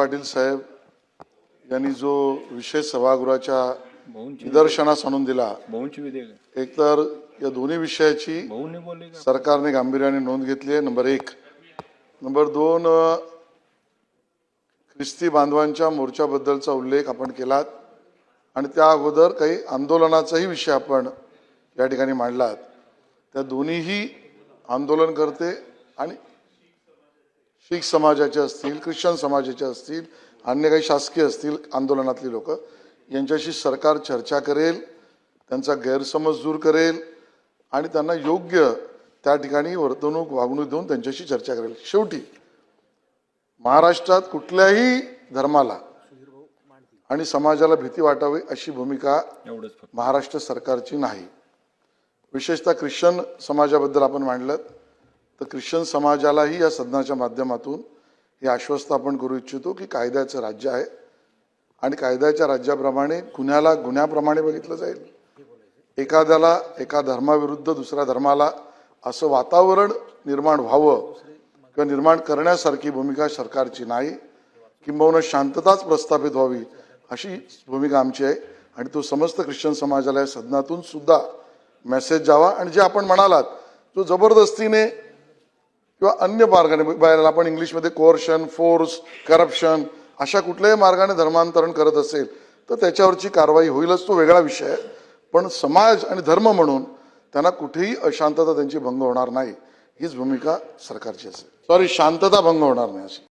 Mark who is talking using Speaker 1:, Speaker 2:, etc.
Speaker 1: पाटील साहेब यांनी जो विशेष सभागृहाच्या निदर्शनास आणून दिला एकतर या दोन्ही विषयाची सरकारने गांभीर्याने नोंद घेतली आहे नंबर एक. नंबर दोन ख्रिस्ती बांधवांच्या मोर्चाबद्दलचा उल्लेख आपण केलात आणि त्या अगोदर काही आंदोलनाचाही विषय आपण या ठिकाणी मांडलात. त्या दोन्हीही आंदोलन करते आणि शीख समाजाचे असतील ख्रिश्चन समाजाचे असतील अन्य काही शासकीय असतील आंदोलनातली लोक यांच्याशी सरकार चर्चा करेल त्यांचा गैरसमज दूर करेल आणि त्यांना योग्य त्या ठिकाणी वर्तणूक वागणूक देऊन त्यांच्याशी चर्चा करेल. शेवटी महाराष्ट्रात कुठल्याही धर्माला आणि समाजाला भीती वाटावी अशी भूमिका महाराष्ट्र सरकारची नाही. विशेषतः ख्रिश्चन समाजाबद्दल आपण मांडलं तर ख्रिश्चन समाजालाही या सदनाच्या माध्यमातून हे आश्वस्त आपण करू इच्छितो की कायद्याचं राज्य आहे. आणि कायद्याच्या राज्याप्रमाणे गुन्ह्याला गुन्ह्याप्रमाणे बघितलं जाईल. एखाद्याला एका धर्माविरुद्ध दुसऱ्या धर्माला असं वातावरण निर्माण व्हावं किंवा निर्माण करण्यासारखी भूमिका सरकारची नाही किंबहुना शांतताच प्रस्थापित व्हावी अशी भूमिका आमची आहे. आणि तो समस्त ख्रिश्चन समाजाला या सदनातून सुद्धा मेसेज जावा आणि जे आपण म्हणालात तो जबरदस्तीने किंवा अन्य मार्गाने बाहेर आपण इंग्लिशमध्ये कोर्शन फोर्स करप्शन अशा कुठल्याही मार्गाने धर्मांतरण करत असेल तर त्याच्यावरची कारवाई होईलच. तो वेगळा विषय आहे. पण समाज आणि धर्म म्हणून त्यांना कुठेही अशांतता त्यांची भंग होणार नाही. हीच भूमिका सरकारची असेल. सॉरी शांतता भंग होणार नाही अशी